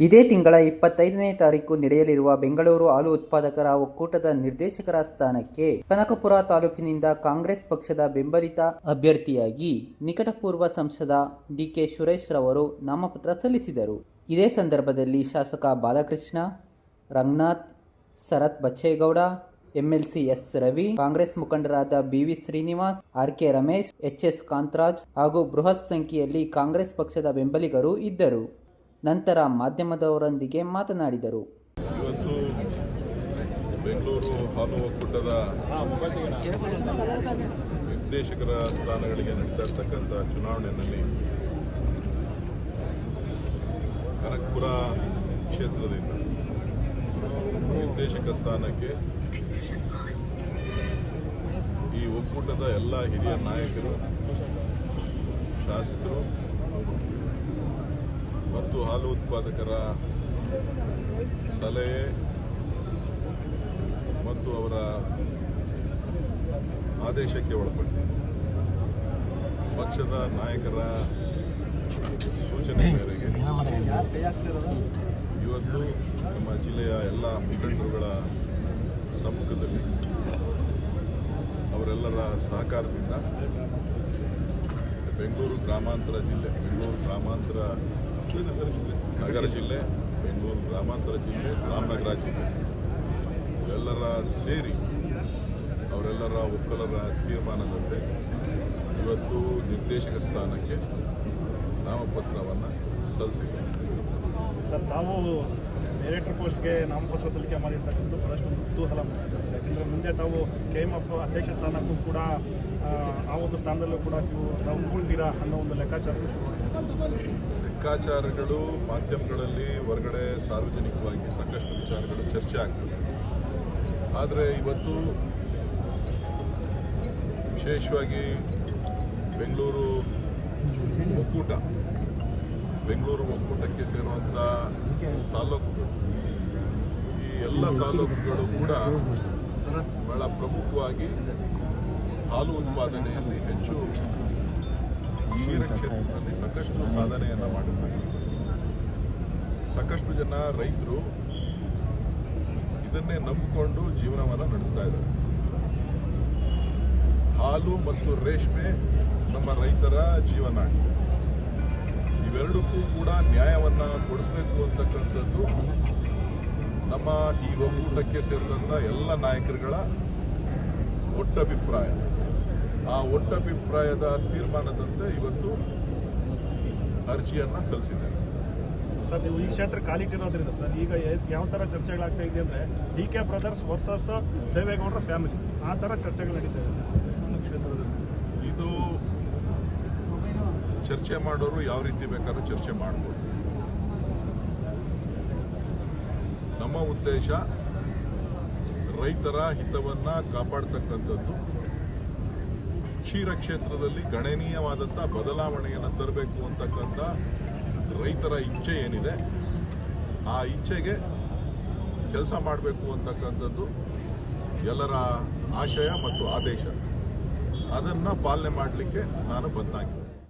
ಇದೇ ತಿಂಗಳ ಇಪ್ಪತ್ತೈದನೇ ತಾರೀಕು ನಡೆಯಲಿರುವ ಬೆಂಗಳೂರು ಹಾಲು ಉತ್ಪಾದಕರ ಒಕ್ಕೂಟದ ನಿರ್ದೇಶಕರ ಸ್ಥಾನಕ್ಕೆ ಕನಕಪುರ ತಾಲೂಕಿನಿಂದ ಕಾಂಗ್ರೆಸ್ ಪಕ್ಷದ ಬೆಂಬಲಿತ ಅಭ್ಯರ್ಥಿಯಾಗಿ ನಿಕಟಪೂರ್ವ ಸಂಸದ ಡಿಕೆ ಸುರೇಶ್ ರವರು ನಾಮಪತ್ರ ಸಲ್ಲಿಸಿದರು. ಇದೇ ಸಂದರ್ಭದಲ್ಲಿ ಶಾಸಕ Balakrishna, Ranganath, Sharath Bachegowda, MLC S Ravi, Congress ಮುಖಂಡರಾದ BV Srinivas R K Ramesh H S Kantharaj ಹಾಗೂ ಬೃಹತ್ ಸಂಖ್ಯೆಯಲ್ಲಿ ಕಾಂಗ್ರೆಸ್ ಪಕ್ಷದ ಬೆಂಬಲಿಗರು ಇದ್ದರು. ನಂತರ ಮಾಧ್ಯಮದವರೊಂದಿಗೆ ಮಾತನಾಡಿದರು. ಇವತ್ತು ಬೆಂಗಳೂರು ಹಾಲು ಒಕ್ಕೂಟದ ನಿರ್ದೇಶಕರ ಸ್ಥಾನಗಳಿಗೆ ನಡೀತಾ ಇರ್ತಕ್ಕಂಥ ಚುನಾವಣೆಯಲ್ಲಿ ಕನಕ್ಪುರ ಕ್ಷೇತ್ರದಿಂದ ನಿರ್ದೇಶಕ ಸ್ಥಾನಕ್ಕೆ ಈ ಒಕ್ಕೂಟದ ಎಲ್ಲ ಹಿರಿಯ ನಾಯಕರು, ಶಾಸಕರು ಮತ್ತು ಹಾಲು ಉತ್ಪಾದಕರ ಸಲಹೆ ಮತ್ತು ಅವರ ಆದೇಶಕ್ಕೆ ಒಳಪಟ್ಟು ಪಕ್ಷದ ನಾಯಕರ ಸೂಚನೆ ಮೇರೆಗೆ ಇವತ್ತು ನಮ್ಮ ಜಿಲ್ಲೆಯ ಎಲ್ಲ ಮುಖಂಡರುಗಳ ಸಮ್ಮುಖದಲ್ಲಿ ಅವರೆಲ್ಲರ ಸಹಕಾರದಿಂದ ಬೆಂಗಳೂರು ಗ್ರಾಮಾಂತರ ಜಿಲ್ಲೆ, ಬೆಂಗಳೂರು ಗ್ರಾಮಾಂತರ ನಗರ ಜಿಲ್ಲೆ ಬೆಂಗಳೂರು ಗ್ರಾಮಾಂತರ ಜಿಲ್ಲೆ ರಾಮನಗರ ಜಿಲ್ಲೆ. ಇವೆಲ್ಲರ ಸೇರಿ ಅವರೆಲ್ಲರ ಒಕ್ಕಲರ ತೀರ್ಮಾನದಂತೆ ಇವತ್ತು ನಿರ್ದೇಶಕ ಸ್ಥಾನಕ್ಕೆ ನಾಮಪತ್ರವನ್ನು ಸಲ್ಲಿಸಿದೆ. ಸರ್ ತಾವು ಡೈರೆಕ್ಟರ್ ಪೋಸ್ಟ್ಗೆ ನಾಮಪತ್ರ ಸಲ್ಲಿಕೆ ಮಾಡಿರ್ತಕ್ಕಂಥದ್ದು ಬಹಳಷ್ಟು ಕುತೂಹಲ ಮೂಡಿಸಿದೆ ಸರ್. ಯಾಕೆಂದರೆ ಮುಂದೆ ತಾವು ಕೆ ಎಂ ಎಫ್ ಅಧ್ಯಕ್ಷ ಸ್ಥಾನಕ್ಕೂ ಕೂಡ ಆ, ಆ ಒಂದು ಸ್ಥಾನದಲ್ಲೂ ಕೂಡ ನೀವು ತಾವು ಉಳ್ತೀರಾ ಅನ್ನೋ ಒಂದು ಲೆಕ್ಕಾಚಾರಕ್ಕೂ ಶುರು ಲೆಕ್ಕಾಚಾರಗಳು ಮಾಧ್ಯಮಗಳಲ್ಲಿ ಹೊರಗಡೆ ಸಾರ್ವಜನಿಕವಾಗಿ ಸಾಕಷ್ಟು ವಿಚಾರಗಳು ಚರ್ಚೆ ಆಗ್ತವೆ. ಆದರೆ ಇವತ್ತು ವಿಶೇಷವಾಗಿ ಬೆಂಗಳೂರು ಒಕ್ಕೂಟ, ಬೆಂಗಳೂರು ಒಕ್ಕೂಟಕ್ಕೆ ಸೇರುವಂಥ ತಾಲೂಕುಗಳು ಈ ಎಲ್ಲ ತಾಲೂಕುಗಳು ಕೂಡ ಬಹಳ ಪ್ರಮುಖವಾಗಿ ಹಾಲು ಉತ್ಪಾದನೆಯಲ್ಲಿ ಹೆಚ್ಚು ಕ್ಷೀರ ಸಾಕಷ್ಟು ಸಾಧನೆಯನ್ನು ಮಾಡಿದ್ದಾರೆ. ಸಾಕಷ್ಟು ಜನ ರೈತರು ಇದನ್ನೇ ನಂಬಿಕೊಂಡು ಜೀವನವನ್ನು ನಡೆಸ್ತಾ ಇದ್ದಾರೆ. ಹಾಲು ಮತ್ತು ರೇಷ್ಮೆ ನಮ್ಮ ರೈತರ ಜೀವನಾಡಿ ಇವೆರಡಕ್ಕೂ ಕೂಡ ನ್ಯಾಯವನ್ನ ಕೊಡಿಸ್ಬೇಕು ಅಂತಕ್ಕಂಥದ್ದು ನಮ್ಮ ಈ ಒಕ್ಕೂಟಕ್ಕೆ ಸೇರಿದಂಥ ಎಲ್ಲ ನಾಯಕರುಗಳ ಒಟ್ಟಭಿಪ್ರಾಯ ಒಟ್ಟಭಿಪ್ರಾಯದ ತೀರ್ಮಾನದಂತೆ ಇವತ್ತು ಅರ್ಜಿಯನ್ನ ಸಲ್ಲಿಸಿದ್ದಾರೆ. ಸರ್ ನೀವು ಈ ಕ್ಷೇತ್ರ ಕಾಲಿಟ್ಟಿರೋದ್ರಿಂದ ಸರ್ ಈಗ ಯಾವ ಥರ ಚರ್ಚೆಗಳಾಗ್ತಾ ಇದೆ ಅಂದರೆ ಡಿ ಕೆ ಬ್ರದರ್ಸ್ ವರ್ಸಸ್ ದೇವೇಗೌಡರ ಫ್ಯಾಮಿಲಿ ಆ ಥರ ಚರ್ಚೆಗಳು ನಡೀತಾ ಇದೆ. ಕ್ಷೇತ್ರದಲ್ಲಿ. ಇದು ಚರ್ಚೆ ಮಾಡೋರು ಯಾವ ರೀತಿ ಬೇಕಾದ್ರೂ ಚರ್ಚೆ ಮಾಡ್ಬೋದು. ನಮ್ಮ ಉದ್ದೇಶ ರೈತರ ಹಿತವನ್ನ ಕಾಪಾಡ್ತಕ್ಕಂಥದ್ದು ಕ್ಷೀರ ಕ್ಷೇತ್ರದಲ್ಲಿ ಗಣನೀಯವಾದಂಥ ಬದಲಾವಣೆಯನ್ನು ತರಬೇಕು ಅಂತಕ್ಕಂಥ ರೈತರ ಇಚ್ಛೆ ಏನಿದೆ, ಆ ಇಚ್ಛೆಗೆ ಕೆಲಸ ಮಾಡಬೇಕು ಅಂತಕ್ಕಂಥದ್ದು ಎಲ್ಲರ ಆಶಯ ಮತ್ತು ಆದೇಶ. ಅದನ್ನು ಪಾಲನೆ ಮಾಡಲಿಕ್ಕೆ ನಾನು ಬದ್ಧಾಗಿದ್ದೆ